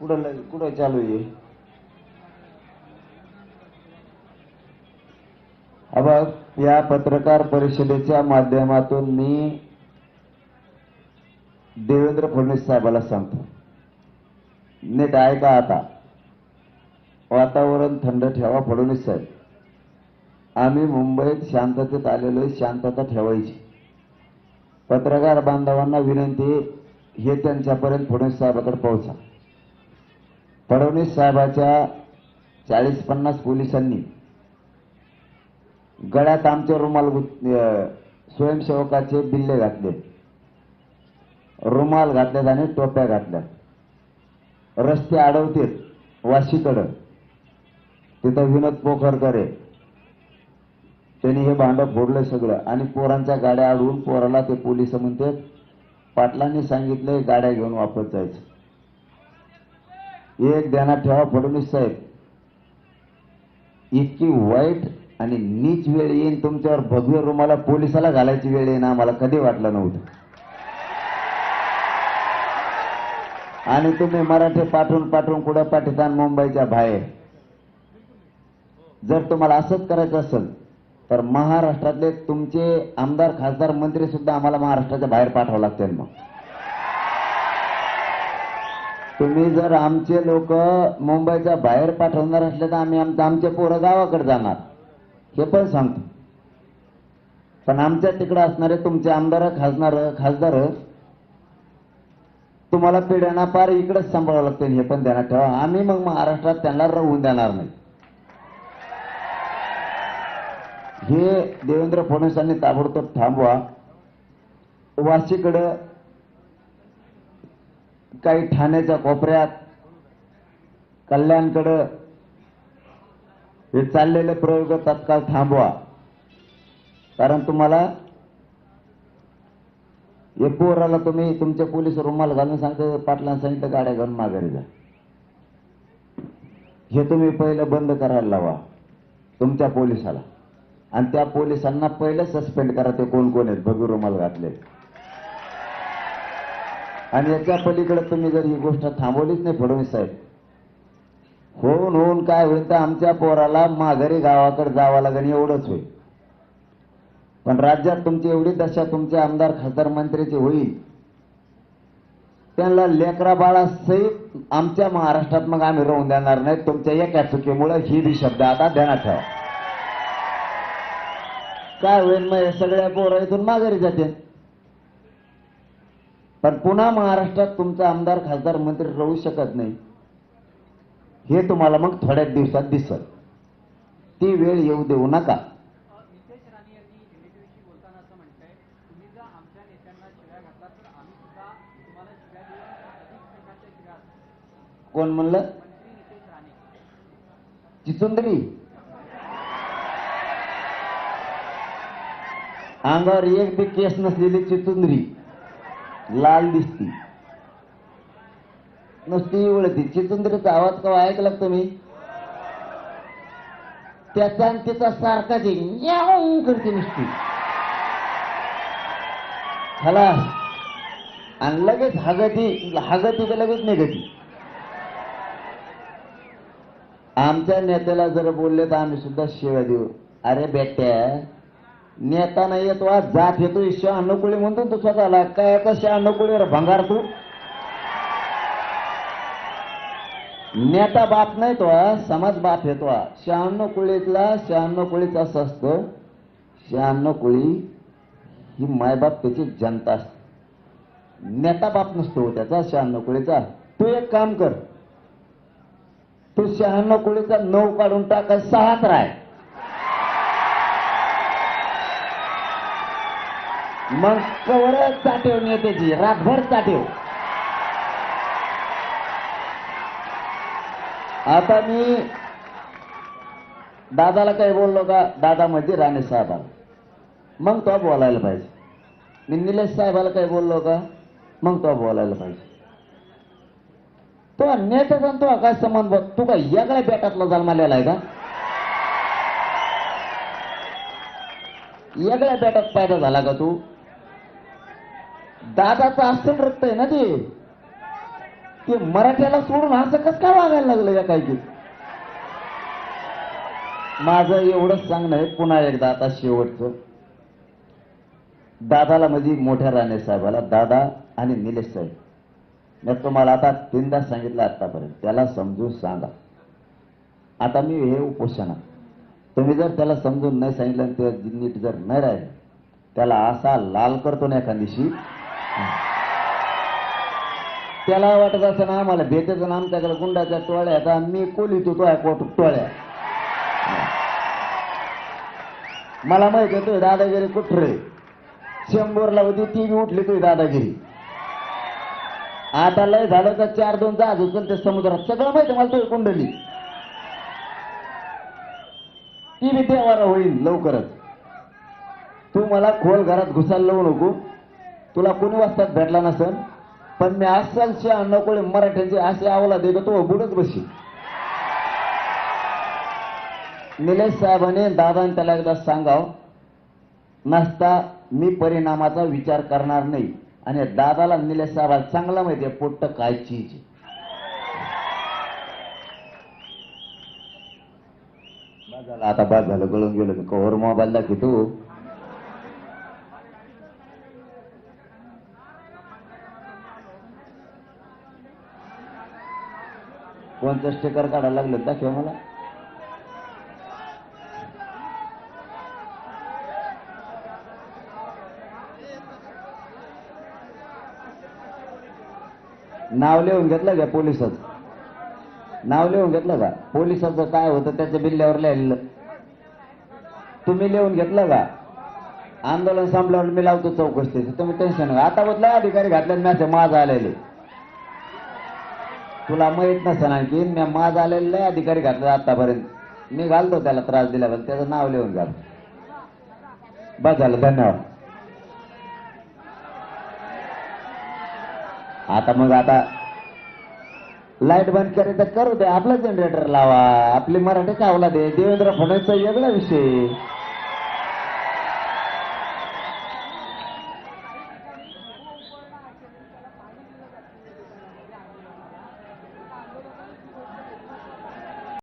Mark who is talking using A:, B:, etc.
A: कुठं ल- कुठं चालू आहे हा? बघ या पत्रकार परिषदेच्या माध्यमातून मी देवेंद्र फडणवीस साहेबाला सांगतो. नीट ऐका आता. वातावरण थंड ठेवा फडणवीस साहेब. आम्ही मुंबईत शांततेत आलेलो आहे, शांतता ठेवायची. पत्रकार बांधवांना विनंती आहे, हे त्यांच्यापर्यंत फडणवीस साहेबाकडे पोहोचा. फडणवीस साहेबाच्या चाळीस पन्नास पोलिसांनी गळ्यात आमचे रुमाल स्वयंसेवकाचे बिल्ले घातले. रुमाल घातल्यात आणि टोप्या घातल्या रस्ते अडवतील वाशीकडं. तिथं विनोद पोखरकर आहे. त्यांनी हे भांडं फोडलं सगळं आणि पोरांच्या गाड्या अडवून पोराला ते पोलीस म्हणते पाटलांनी सांगितलंय गाड्या घेऊन वापस जायचं. एक ध्यानात ठेवा फडणवीस साहेब. इतकी वाईट आणि नीच वेळ येईन तुमच्यावर भगवे रुमाला पोलिसाला घालायची वेळ येईन आम्हाला कधी वाटलं नव्हतं. आणि तुम्ही मराठी पाठवून पाठवून कुठं पाठितान मुंबईच्या बाहेर? जर तुम्हाला असंच करायचं असेल तर महाराष्ट्रातले तुमचे आमदार खासदार मंत्री सुद्धा आम्हाला महाराष्ट्राच्या बाहेर पाठवावं लागतील मग. तुम्ही जर आमचे लोक मुंबईच्या बाहेर पाठवणार असले तर आम्ही आमचं आमचे पोरं गावाकडे जाणार. हे पण सांगतो. पण आमच्या तिकडे असणारे तुमचे आमदार खासदार खासदार तुम्हाला पिढ्यांना पार इकडेच सांभाळावं लागतील हे पण ध्यानात ठेवा. आम्ही मग महाराष्ट्रात त्यांना राहून देणार नाही. हे देवेंद्र फडणवीसांनी ताबडतोब थांबवा. वाशीकडं काही ठाण्याच्या कोपऱ्यात कल्याणकडं हे चाललेले प्रयोग तत्काळ थांबवा. कारण तुम्हाला हे तुम्ही तुमच्या पोलीस रुमाल घालून सांगतो पाटलांना सांगितलं गाड्या घालून माघारी जा. हे तुम्ही पहिलं बंद करायला लावा तुमच्या पोलिसाला. आणि त्या पोलिसांना पहिलं सस्पेंड करा ते कोण कोण आहेत. भगवी रुमाल घातले आणि याच्या पलीकडे तुम्ही जर ही गोष्ट थांबवलीच नाही फडणवीस साहेब. होऊन होऊन काय होईल तर आमच्या पोराला माघारी गावाकडे जावं लागेल एवढंच होईल. पण राज्यात तुमची एवढी दशा तुमचे आमदार खासदार मंत्र्याची होईल. त्यांना लेकरा बाळासहित आमच्या महाराष्ट्रात मग आम्ही राहून देणार नाही. तुमच्या एका चुकीमुळे ही बी शब्द आता ध्यानात ठेवा काय होईल मग हे सगळ्या पोरं इथून माघारी जाते पण पुन्हा महाराष्ट्रात तुमचा आमदार खासदार मंत्री राहू शकत नाही. हे तुम्हाला मग थोड्याच दिवसात दिसल. ती वेळ येऊ देऊ नका. कोण म्हणलं? चिचुंदरी अंगावर एक बी केस नसलेली चितुंदरी. लाल दिसती. नुसती उडती चितुंद्रीचा आवाज कवा ऐकला तुम्ही? त्याचा आणि तिचा सारखा आहे. करते नुसती. हला आणि लगेच हगती हगती तर लगेच निघती आमच्या नेत्याला जर बोलले तर आम्ही सुद्धा शिव्या देऊ. अरे बेट्या नेता नाही येतो आज जात येतो शहाण्णव म्हणतो तू स्वतःला. काय आता शहाण्णव भंगार तू? नेता बाप नाही तो समाज बाप येतो हा. शहाण्णव कुळीतला शहाण्णव कुळीच असं असतं शहाण्णव कुळी ही मायबाप त्याची जनता असते. नेता बाप नसतो त्याचा शहाण्णव कुळीचा तू एक काम कर. तू शहाण्णव कुळीचा नऊ काढून टाका सहाच राय मग कवरच चाटेव नेत्याची रातभर चाटेव. आता मी दादाला काही बोललो का? दादा म्हणजे राणे साहेबाला. मग तो बोलायला पाहिजे. मी निलेश साहेबाला काही बोललो का? मग तो बोलायला पाहिजे. तो नेत्याचा आणि तो काय संबंध बघ? तू काय वेगळ्या बेटातला जन्मालेला आहे का? वेगळ्या बेटात पायदा झाला का तू? दादाचं असं रक्त आहे ना ते. ते मराठ्याला सोडून असं कसं काय वागायला लागलं या काही माझं एवढंच सांगणं आहे पुन्हा एकदा आता शेवटचं. दादाला म्हणजे मोठ्या राणे साहेबाला दादा आणि निलेश साहेब. मी तुम्हाला आता तीनदा सांगितलं आतापर्यंत. त्याला समजून सांगा. आता मी हे उपोषणा तुम्ही जर त्याला समजून नाही सांगितलं ते नीट जर नाही राहिलं त्याला असा लाल करतो ना एका दिवशी त्याला वाटत असं ना आम्हाला भेटायचं ना आमच्याकडे गुंडाच्या टोळ्या आता मी कोली तू टोळ्या कोट टोळ्या. मला माहीत आहे तुझी दादागिरी कुठे शंभरला होती ती बी उठली तुझी दादागिरी. आता लय झालं तर चार दोन जहाज उचलते समुद्रात. सगळं माहिती मला तुझी कुंडली. ती बी देवारा होईल लवकरच. तू मला खोल घरात घुसायला लावू नको. तुला कोणी वाचतात भेटला नसेल पण मी असाल नकोळे मराठ्यांचे असे आवला दे तो बुडत बशी. निलेश साहेबांनी दादाने त्याला एकदा सांगाव नसता मी परिणामाचा विचार करणार नाही. आणि दादाला निलेश साहेबाला चांगला माहिती आहे पोट्ट काय चीज बस झालं आता बस झालं गळून गेलो कवर मोबाईल दाखवतो तू कोणतं स्टिकर काढायला लागलं दाखव मला. नाव लिहून घेतलं का पोलिसाचं? नाव लिहून घेतलं का? पोलिसाचं काय होतं त्याच्या बिल्ल्यावर लिहिलेलं. तुम्ही लिहून घेतलं का? आंदोलन संपल्यावर मी लावतो चौकशी तुम्ही टेन्शन नका. आता बदला अधिकारी घातले मॅच माझा आलेले तुला माहीत नसेल आणखी मी माझ आलेले लय अधिकारी घातला आतापर्यंत. मी घालतो त्याला त्रास दिल्याबद्दल त्याचं नाव लिहून घाल बस झालं धन्यवाद. आता मग आता लाइट बंद करे तर करू दे आपला जनरेटर लावा. आपली मराठी कावला दे. देवेंद्र फडणवीसचा वेगळा विषय.